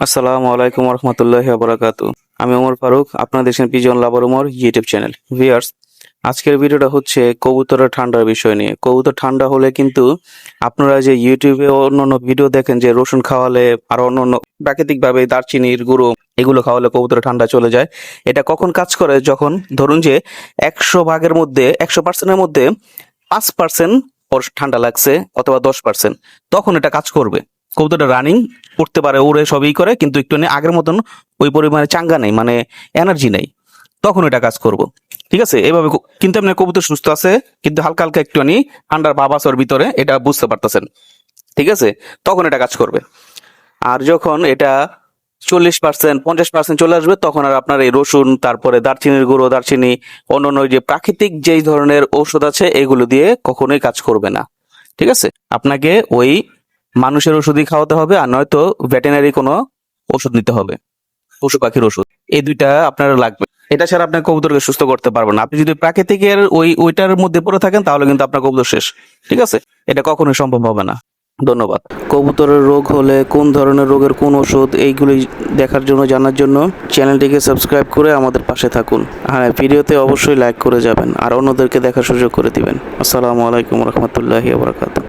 আসসালামু আলাইকুম রহমতুল্লাহ বরাকাত আমি ওমর ফারুক আপনার দেখছেন pigeon lover Omar YouTube channel viewers আজকের ভিডিওটা হচ্ছে কবুতরের ঠান্ডার বিষয় নিয়ে। কবুতর ঠান্ডা হলে কিন্তু আপনারা যে ইউটিউবে অন্যান্য ভিডিও দেখেন যে রসুন খাওয়ালে আর অন্যান্য প্রাকৃতিকভাবে দারচিনির গুঁড়ো, এগুলো খাওয়ালে কবুতরের ঠান্ডা চলে যায়। এটা কখন কাজ করে? যখন ধরুন যে একশো ভাগের মধ্যে, একশো পার্সেন্টের মধ্যে পাঁচ পার্সেন্ট ঠান্ডা লাগছে অথবা দশ পার্সেন্ট তখন এটা কাজ করবে। কবুতরটা রানিং উঠতে পারে, উড়ে সবই করে, কিন্তু একটু আগের মতন ওই পরিমাণে চাঙ্গা নেই মানে এনার্জি নেই। তখন এটা কাজ করব। ঠিক আছে? এভাবে কিন্তু আপনার কবুতর সুস্থ আছে, কিন্তু হালকা হালকা একটুখানি আছে ওর ভিতরে এটা বুঝতে পারতেছেন। ঠিক আছে? তখন এটা কাজ করবে। আর যখন এটা চল্লিশ পার্সেন্ট পঞ্চাশ পার্সেন্ট চলে আসবে, তখন আর আপনার এই রসুন, তারপরে দারচিনির গুঁড়ো, দারচিনি, অন্যান্য যে প্রাকৃতিক যেই ধরনের ঔষধ আছে, এগুলো দিয়ে কখনোই কাজ করবে না। ঠিক আছে? আপনাকে ওই মানুষের ওষুধই খাওয়াতে হবে আর নয়তো ভেটেনারি কোনো ওষুধ নিতে হবে, পশু পাখির ওষুধ। এই দুইটা আপনার লাগবে। এটা ছাড়া আপনার কবুতরকে সুস্থ করতে পারবেন আপনি যদি প্রাকৃতিক প্রাকৃতিকের ওই ওইটার মধ্যে পড়ে থাকেন, তাহলে কিন্তু আপনার কবুতর শেষ। ঠিক আছে? এটা কখনোই সম্ভব হবে না। ধন্যবাদ। কবুতরের রোগ হলে কোন ধরনের রোগের কোন ওষুধ এইগুলি দেখার জন্য, জানার জন্য চ্যানেলটিকে সাবস্ক্রাইব করে আমাদের পাশে থাকুন। হ্যাঁ ভিডিওতে অবশ্যই লাইক করে যাবেন। আর অন্যদেরকে দেখার সুযোগ করে দিবেন। আসসালামু আলাইকুম রহমতুল্লাহি বারাকাতুহ।